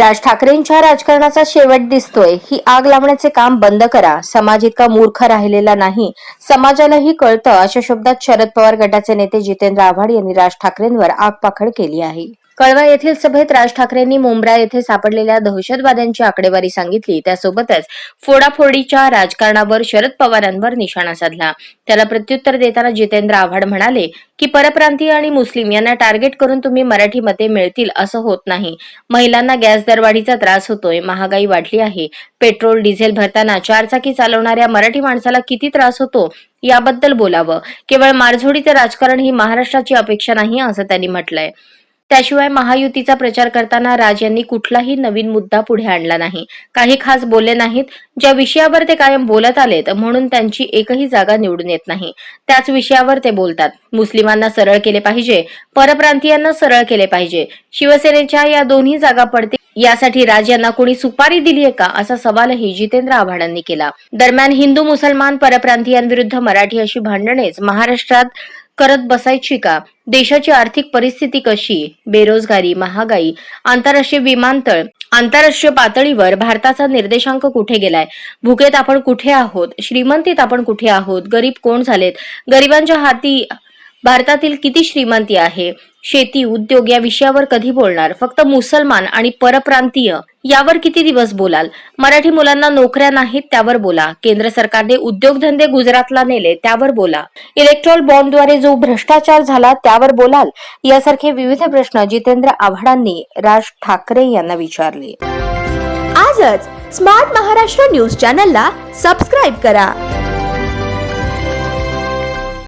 राज ठाकरेंच्या राजकारणाचा शेवट दिसतोय. ही आग लावण्याचे काम बंद करा. समाज इतका मूर्ख राहिलेला नाही. समाजालाही कळतं अशा शब्दात शरद पवार गटाचे नेते जितेंद्र आव्हाड यांनी राज ठाकरेंवर आगपाखड केली आहे. कळवा येथील सभेत राज ठाकरेंनी मुंब्रा येथे सापडलेल्या दहशतवाद्यांची आकडेवारी सांगितली. त्यासोबतच फोडाफोडीच्या राजकारणावर शरद पवारांवर निशाणा साधला. त्याला प्रत्युत्तर देताना जितेंद्र आव्हाड म्हणाले की परप्रांतीय आणि मुस्लिम यांना टार्गेट करून तुम्ही मराठी मते मिळतील असं होत नाही. महिलांना गॅस दरवाढीचा त्रास होतोय महागाई वाढली आहे. पेट्रोल डिझेल भरताना चारचाकी चालवणाऱ्या मराठी माणसाला किती त्रास होतो याबद्दल बोलावं. केवळ मारझोडीचं राजकारण ही महाराष्ट्राची अपेक्षा नाही असं त्यांनी म्हटलंय. त्याशिवाय महायुतीचा प्रचार करताना राज यांनी कुठलाही नवीन मुद्दा पुढे आणला नाही. काही खास बोलले नाहीत. ज्या विषयावर ते कायम बोलत आलेत म्हणून त्यांची एकही जागा निवडून येत नाही. त्याच विषयावर ते बोलतात. मुस्लिमांना सरळ केले पाहिजे. परप्रांतीयांना सरळ केले पाहिजे. शिवसेनेच्या या दोन्ही जागा पडतील. यासाठी राज यांना कोणी सुपारी दिली आहे का? असा सवालही जितेंद्र आव्हाडांनी केला. दरम्यान हिंदू मुसलमान परप्रांतीयांविरुद्ध मराठी अशी भांडणेच महाराष्ट्रात करत बसायची का? देशाची आर्थिक परिस्थिती कशी? बेरोजगारी महागाई आंतरराष्ट्रीय विमानतळ आंतरराष्ट्रीय पातळीवर भारताचा निर्देशांक कुठे गेलाय? भुकेत आपण कुठे आहोत? श्रीमंतीत आपण कुठे आहोत? गरीब कोण झालेत? गरिबांच्या हाती भारतातील किती श्रीमंती आहे? शेती उद्योग या विषयावर कधी बोलणार? फक्त मुसलमान आणि परप्रांतीय यावर किती दिवस बोलाल? मराठी मुलांना नोकऱ्या नाहीत त्यावर बोला. केंद्र सरकारने उद्योगधंदे गुजरातला नेले त्यावर बोला. इलेक्ट्रॉल बॉम्बद्वारे जो भ्रष्टाचार झाला त्यावर बोलाल? यासारखे विविध प्रश्न जितेंद्र आव्हाडांनी राज ठाकरे यांना विचारले. आजच स्मार्ट महाराष्ट्र न्यूज चॅनलला सबस्क्राईब करा.